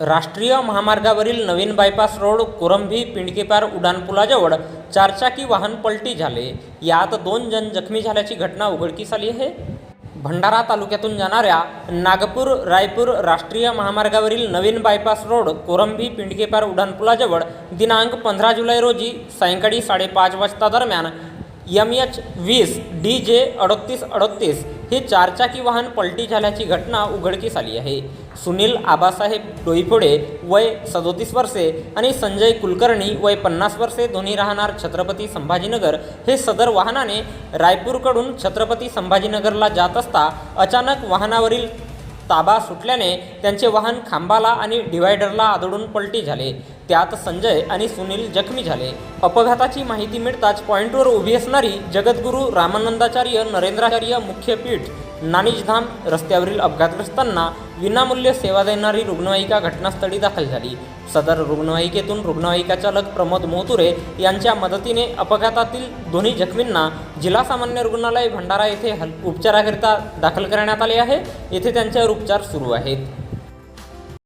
राष्ट्रीय महामार्गावरील नवीन बायपास रोड कोरंभी पिंडकेपार उड्डाणपुलाजवळ चारचाकी वाहन पलटी झाले. यात दोन जण जखमी झाल्याची घटना उघडकीस आली आहे. भंडारा तालुक्यातून जाणाऱ्या नागपूर रायपूर राष्ट्रीय महामार्गावरील नवीन बायपास रोड कोरंभी पिंडकेपार उड्डाणपुलाजवळ दिनांक पंधरा जुलै रोजी सायंकाळी साडेपाच वाजता दरम्यान यम एच वीस डी जे अडतीस अडतीस हे चारचाकी वाहन पलटी झाल्याची घटना उघडकीस आली आहे. सुनील आबासाहेब डोईफोडे वय सदोतीस वर्षे आणि संजय कुलकर्णी वय पन्नास वर्षे दोन्ही राहणार छत्रपती संभाजीनगर हे सदर वाहनाने रायपूरकडून छत्रपती संभाजीनगरला जात असता अचानक वाहनावरील ताबा सुटल्याने त्यांचे वाहन खांबाला आणि डिव्हायडरला आदळून पलटी झाले. त्यात संजय आणि सुनील जखमी झाले. अपघाताची माहिती मिळताच पॉईंटवर उभी असणारी जगद्गुरू रामानंदाचार्य नरेंद्राचार्य मुख्य पीठ नानिजधाम रस्त्यावरील अपघातग्रस्तांना विनामूल्य सेवा देणारी रुग्णवाहिका घटनास्थळी दाखल झाली. सदर रुग्णवाहिकेतून रुग्णवाहिका चालक प्रमोद मोहतुरे यांच्या मदतीने अपघातातील दोन्ही जखमींना जिल्हा सामान्य रुग्णालय भंडारा येथे हल उपचाराकरिता दाखल करण्यात आले आहे. येथे त्यांच्यावर उपचार सुरू आहेत.